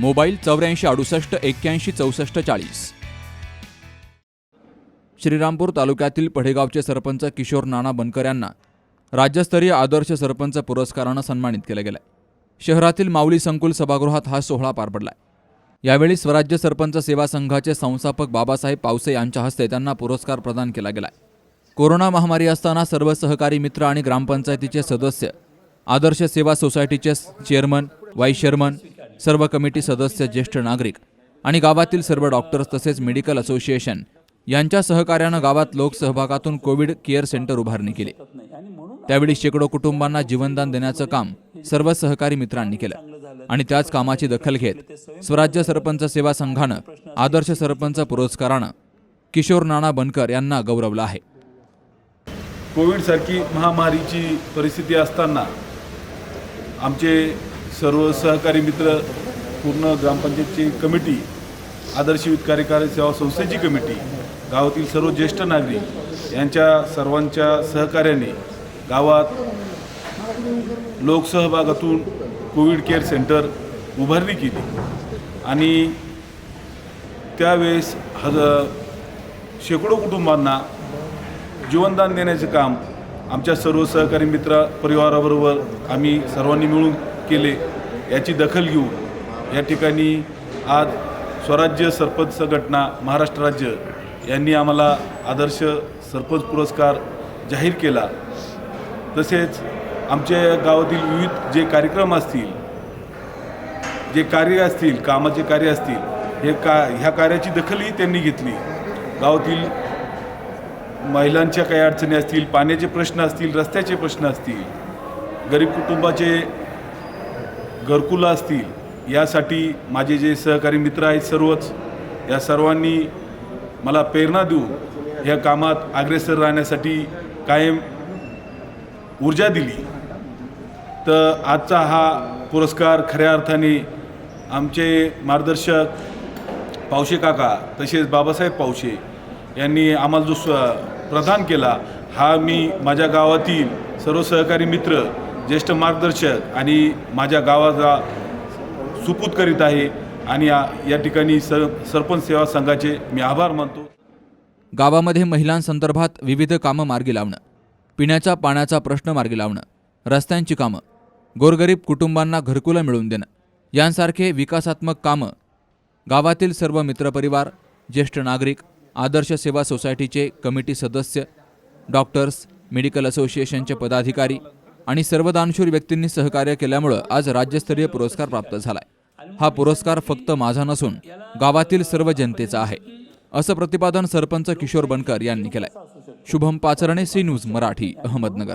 Mobile चौऱ्याऐंशी अडुसष्ट एक्क्याऐंशी चौसष्ट चाळीस. श्रीरामपूर तालुक्यातील पढेगावचे सरपंच किशोर नाना बनकर यांना राज्यस्तरीय आदर्श सरपंच पुरस्कारानं सन्मानित केलं गेलं शहरातील माऊली संकुल सभागृहात हा सोहळा पार पडला यावेळी स्वराज्य सरपंच सेवा संघाचे संस्थापक बाबासाहेब पावसे यांच्या हस्ते त्यांना पुरस्कार प्रदान केला गेला कोरोना महामारी असताना सर्व सहकारी मित्र आणि ग्रामपंचायतीचे सदस्य आदर्श सेवा सोसायटीचे चेअरमन वाईस चेअरमन सर्व कमिटी सदस्य ज्येष्ठ नागरिक आणि गावातील सर्व डॉक्टर्स तसेच मेडिकल असोसिएशन यांच्या सहकार्यानं गावात लोकसहभागातून कोविड केअर सेंटर उभारणी केली. त्यावेळी शेकडो कुटुंबांना जीवनदान देण्याचं काम सर्व सहकारी मित्रांनी केलं आणि त्याच कामाची दखल घेत स्वराज्य सरपंच सेवा संघानं आदर्श सरपंच पुरस्कारानं किशोर नाना बनकर यांना गौरवलं आहे. कोविडसारखी महामारीची परिस्थिती असताना आमचे सर्व सहकारी मित्र पूर्ण ग्रामपंचायतची कमिटी आदर्श कार्यकारी सेवा संस्थेची कमिटी गावातील सर्व ज्येष्ठ नागरिक यांच्या सर्वांच्या सहकार्याने गावात लोकसहभागातून कोविड केअर सेंटर उभारणी केली. आणि त्यावेळेस हज शेकडो कुटुंबांना जीवनदान देण्याचे काम आमच्या सर्व सहकारी मित्र परिवाराबरोबर आम्ही सर्वांनी मिळून केले याची दखल घेऊन या ठिकाणी आज स्वराज्य सरपंच संघटना महाराष्ट्र राज्य यांनी आम्हाला आदर्श सरपंच पुरस्कार जाहीर केला. तसेच आमच्या गावातील विविध जे कार्यक्रम असतील जे कार्य असतील कामाचे कार्य असतील हे का ह्या कार्याची दखलही त्यांनी घेतली. गावातील महिलांच्या काही अडचणी असतील पाण्याचे प्रश्न असतील रस्त्याचे प्रश्न असतील गरीब कुटुंबाचे घरकुलं असतील यासाठी माझे जे सहकारी मित्र आहेत सर्वच या सर्वांनी मला प्रेरणा देऊन या कामात अग्रेसर राहण्यासाठी कायम ऊर्जा दिली. तर आजचा हा पुरस्कार खऱ्या अर्थाने आमचे मार्गदर्शक पावशे काका तसेच बाबासाहेब पावशे यांनी आम्हाला जो स्व प्रदान केला हा मी माझ्या गावातील सर्व सहकारी मित्र ज्येष्ठ मार्गदर्शक आणि माझ्या गावाचा सुपूत करीत आहे आणि या या ठिकाणी सर सरपंच सेवा संघाचे मी आभार मानतो. गावामध्ये महिलांसंदर्भात विविध कामं मार्गी लावणं पिण्याच्या पाण्याचा प्रश्न मार्गी लावणं रस्त्यांची कामं गोरगरीब कुटुंबांना घरकुलं मिळवून देणं यांसारखे विकासात्मक कामं गावातील सर्व मित्रपरिवार ज्येष्ठ नागरिक आदर्श सेवा सोसायटीचे कमिटी सदस्य डॉक्टर्स मेडिकल असोसिएशनचे पदाधिकारी आणि सर्व दानशूर व्यक्तींनी सहकार्य केल्यामुळं आज राज्यस्तरीय पुरस्कार प्राप्त झालाय. हा पुरस्कार फक्त माझा नसून गावातील सर्व जनतेचा आहे असं प्रतिपादन सरपंच किशोर बनकर यांनी केलंय. Shubham Pacharne C news Marathi Ahmednagar.